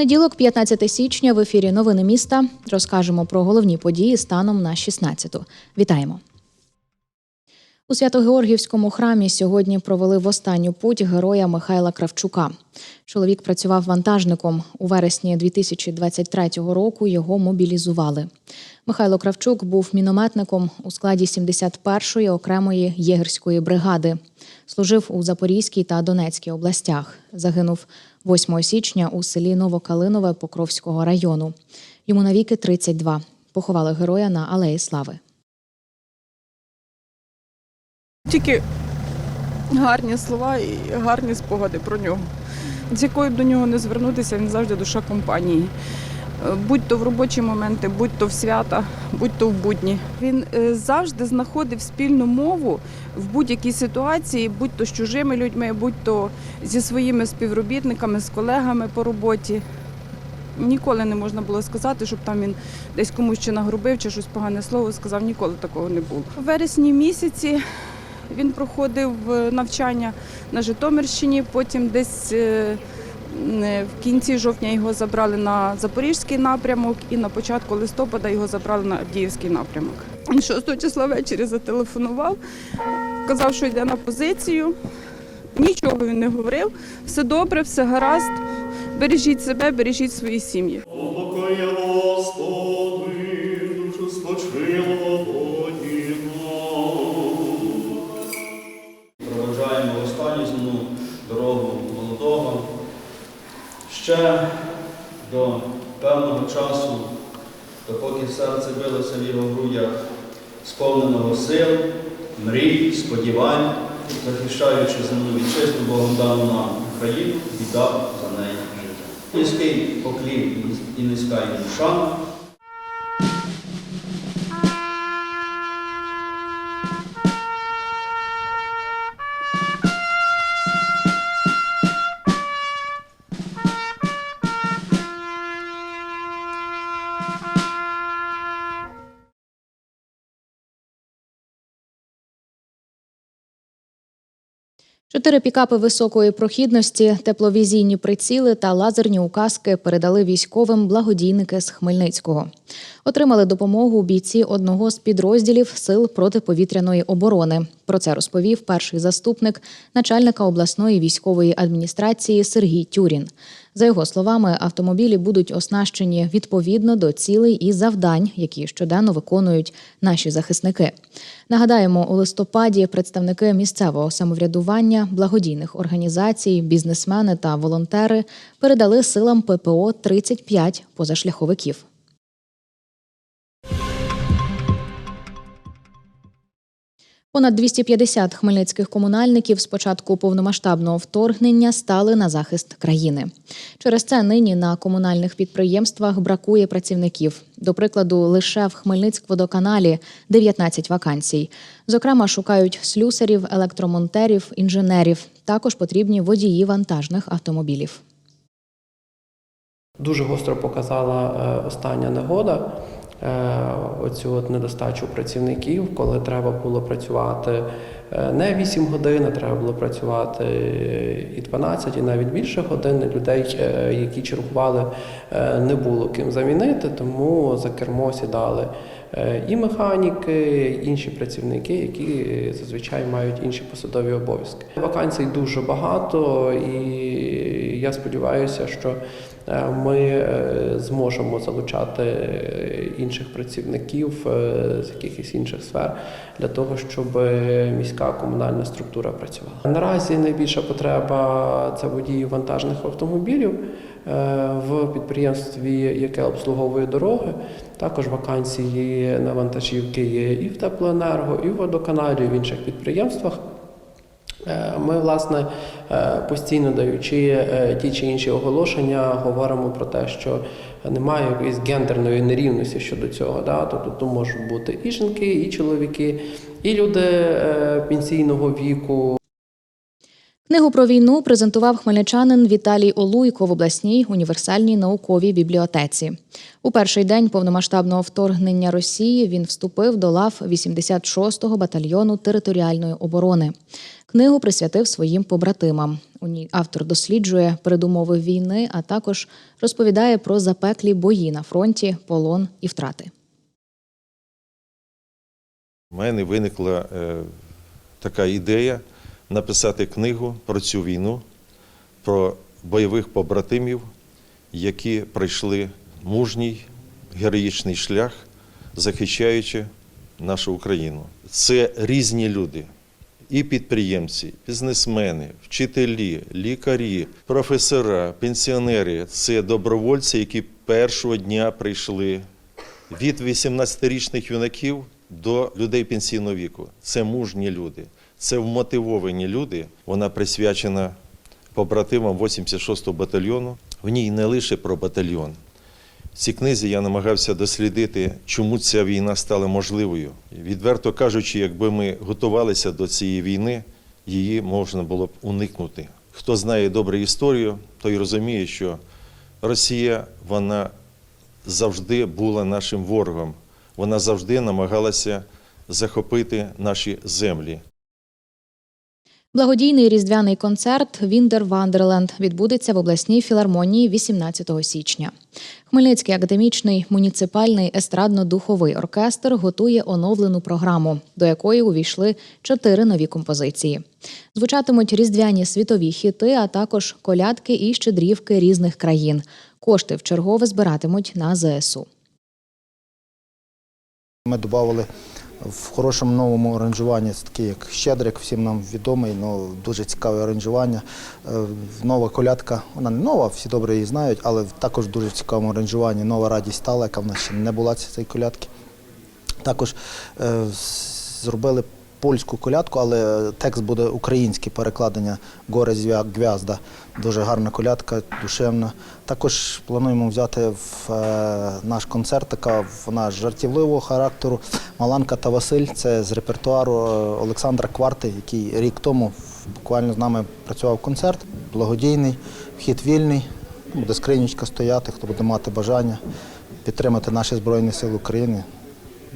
Понеділок, 15 січня, в ефірі Новини міста. Розкажемо про головні події станом на 16-ту. Вітаємо. У Свято-Георгівському храмі сьогодні провели в останню путь героя Михайла Кравчука. Чоловік працював вантажником. У вересні 2023 року його мобілізували. Михайло Кравчук був мінометником у складі 71-ї окремої єгерської бригади. Служив у Запорізькій та Донецькій областях. Загинув 8 січня у селі Новокалинове Покровського району. Йому навіки 32. Поховали героя на Алеї Слави. Тільки гарні слова і гарні спогади про нього. З якою б до нього не звернутися, він завжди душа компанії. Будь то в робочі моменти, будь то в свята, будь то в будні. Він е, завжди знаходив спільну мову в будь-якій ситуації, будь то з чужими людьми, будь то зі своїми співробітниками, з колегами по роботі. Ніколи не можна було сказати, щоб там він десь комусь чи нагрубив, чи щось погане слово сказав. Ніколи такого не було. У вересні місяці він проходив е, навчання на Житомирщині, потім десь е, е, в кінці жовтня його забрали на Запорізький напрямок і на початку листопада його забрали на Авдіївський напрямок. Він 6 числа ввечері зателефонував, казав, що йде на позицію. Нічого він не говорив. Все добре, все гаразд. Бережіть себе, бережіть свої сім'ї. Проведжаємо дорогу молодого. Ще до певного часу, допоки серце билося в його грудях, сповненого сил, мрій, сподівань, захищаючи земну вітчизну Богом дану нам Україну, віддав за неї життя. Низький поклін і низька їм шана. Чотири пікапи високої прохідності, тепловізійні приціли та лазерні указки передали військовим благодійники з Хмельницького. Отримали допомогу бійці одного з підрозділів сил протиповітряної оборони. Про це розповів перший заступник начальника обласної військової адміністрації Сергій Тюрін. За його словами, автомобілі будуть оснащені відповідно до цілей і завдань, які щоденно виконують наші захисники. Нагадаємо, у листопаді представники місцевого самоврядування, благодійних організацій, бізнесмени та волонтери передали силам ППО 35 позашляховиків. Понад 250 хмельницьких комунальників з початку повномасштабного вторгнення стали на захист країни. Через це нині на комунальних підприємствах бракує працівників. До прикладу, лише в Хмельницькводоканалі 19 вакансій. Зокрема, шукають слюсарів, електромонтерів, інженерів. Також потрібні водії вантажних автомобілів. Дуже гостро показала е, остання негода. Е, Оцю от недостачу працівників, коли треба було працювати е, не 8 годин, а треба було працювати і 12, і навіть більше годин. Людей, е, які чергували, не було ким замінити, тому за кермо сідали і механіки, і інші працівники, які зазвичай мають інші посадові обов'язки. Вакансій дуже багато, і я сподіваюся, що е, ми е, зможемо залучати е, інших працівників з якихось інших сфер для того, щоб міська комунальна структура працювала. Наразі найбільша потреба це водії вантажних автомобілів в підприємстві, яке обслуговує дороги. Також вакансії на вантажівки є і в теплоенерго, і в водоканалі, і в інших підприємствах. Е, Ми, власне, е, постійно даючи е, ті чи інші оголошення, говоримо про те, що немає якоїсь гендерної нерівності щодо цього. Да? Тобто тут можуть бути і жінки, і чоловіки, і люди пенсійного віку, Книгу про війну презентував хмельничанин Віталій Олуйко в обласній універсальній науковій бібліотеці. У перший день повномасштабного вторгнення Росії він вступив до лав 86-го батальйону територіальної оборони. Книгу присвятив своїм побратимам. У ній автор досліджує передумови війни, а також розповідає про запеклі бої на фронті, полон і втрати. У мене виникла е, така ідея написати книгу про цю війну, про бойових побратимів, які пройшли мужній героїчний шлях, захищаючи нашу Україну. Це різні люди. І підприємці, бізнесмени, вчителі, лікарі, професора, пенсіонери це добровольці, які першого дня прийшли від 18-річних юнаків до людей пенсійного віку. Це мужні люди, це вмотивовані люди. Вона присвячена побратимам 86-го батальйону. В ній не лише про батальйон. В цій книзі я намагався дослідити, чому ця війна стала можливою. Відверто кажучи, якби ми готувалися до цієї війни, її можна було б уникнути. Хто знає добре історію, той розуміє, що Росія вона завжди була нашим ворогом. Вона завжди намагалася захопити наші землі. Благодійний різдвяний концерт Віндер Вандерленд відбудеться в обласній філармонії 18 січня. Хмельницький академічний муніципальний естрадно-духовий оркестр готує оновлену програму, до якої увійшли чотири нові композиції. Звучатимуть різдвяні світові хіти, а також колядки і щедрівки різних країн. Кошти в чергове збиратимуть на ЗСУ. Ми додали в хорошому новому аранжуванні, це такий як Щедрик, всім нам відомий, але дуже цікаве аранжування. Е, Нова колядка, вона не нова, всі добре її знають, але також в дуже цікавому аранжуванні нова радість стала, яка в нас ще не була цієї колядки. Також е, зробили польську колядку, але текст буде український перекладення Горе гвязда. Дуже гарна колядка, душевна. Також плануємо взяти в е, наш концерт, така вона жартівливого характеру. Маланка та Василь це з репертуару Олександра Кварти, який рік тому буквально з нами працював концерт. Благодійний, вхід вільний. Буде скринічка стояти, хто буде мати бажання підтримати наші Збройні Сили України.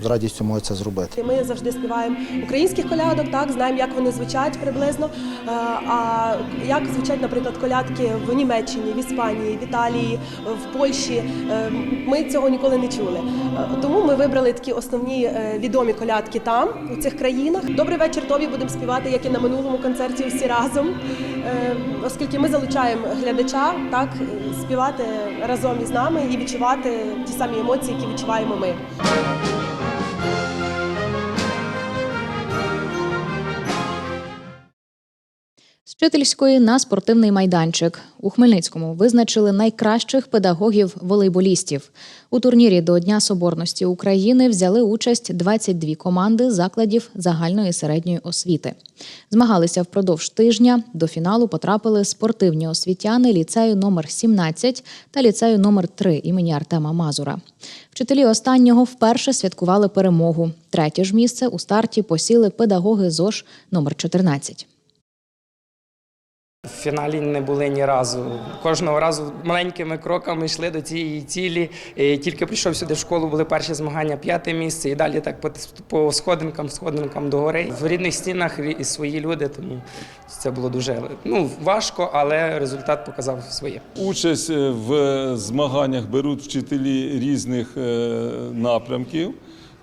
З радістю може це зробити. Ми завжди співаємо українських колядок, так знаємо, як вони звучать приблизно. Е, А як звучать, наприклад, колядки в Німеччині, в Іспанії, в Італії, в Польщі. Е, Ми цього ніколи не чули. Е, Тому ми вибрали такі основні відомі колядки там, у цих країнах. Добрий вечір тобі будемо співати, як і на минулому концерті, всі разом, оскільки ми залучаємо глядача, так співати разом із нами і відчувати ті самі емоції, які відчуваємо ми. З вчительської на спортивний майданчик у Хмельницькому визначили найкращих педагогів волейболістів. У турнірі до Дня Соборності України взяли участь 22 команди закладів загальної середньої освіти. Змагалися впродовж тижня. До фіналу потрапили спортивні освітяни ліцею номер 17 та ліцею номер 3 імені Артема Мазура. Вчителі останнього вперше святкували перемогу. Третє ж місце у старті посіли педагоги ЗОЖ номер 14. В фіналі не були ні разу. Кожного разу маленькими кроками йшли до цієї цілі. І тільки прийшов сюди в школу, були перші змагання, п'яте місце, і далі так по, сходинкам, сходинкам до гори. В рідних стінах і свої люди, тому це було дуже ну, важко, але результат показав своє. Участь е, в змаганнях беруть вчителі різних е, напрямків.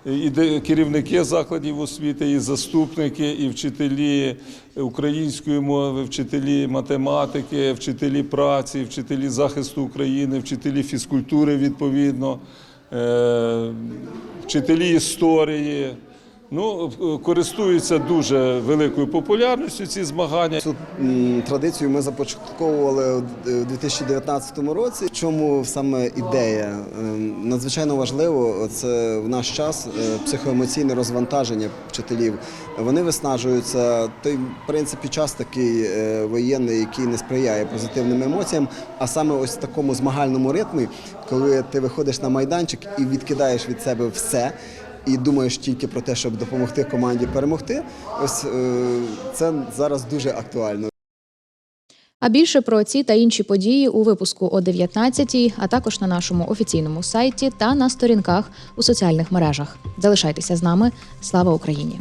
І керівники закладів освіти, і заступники, і вчителі української мови, вчителі математики, вчителі праці, вчителі захисту України, вчителі фізкультури відповідно, е, вчителі історії. Ну, е, користуються дуже великою популярністю ці змагання. Цю традицію ми започатковували у 2019 році. Чому саме ідея? Ем, Надзвичайно важливо це в наш час е, психоемоційне розвантаження вчителів. Вони виснажуються. Той, в принципі, час такий е, воєнний, який не сприяє позитивним емоціям. А саме ось в такому змагальному ритмі, коли ти виходиш на майданчик і відкидаєш від себе все. І думаєш тільки про те, щоб допомогти команді перемогти. Ось е, це зараз дуже актуально. А більше про ці та інші події у випуску о 19-й, а також на нашому офіційному сайті та на сторінках у соціальних мережах. Залишайтеся з нами. Слава Україні!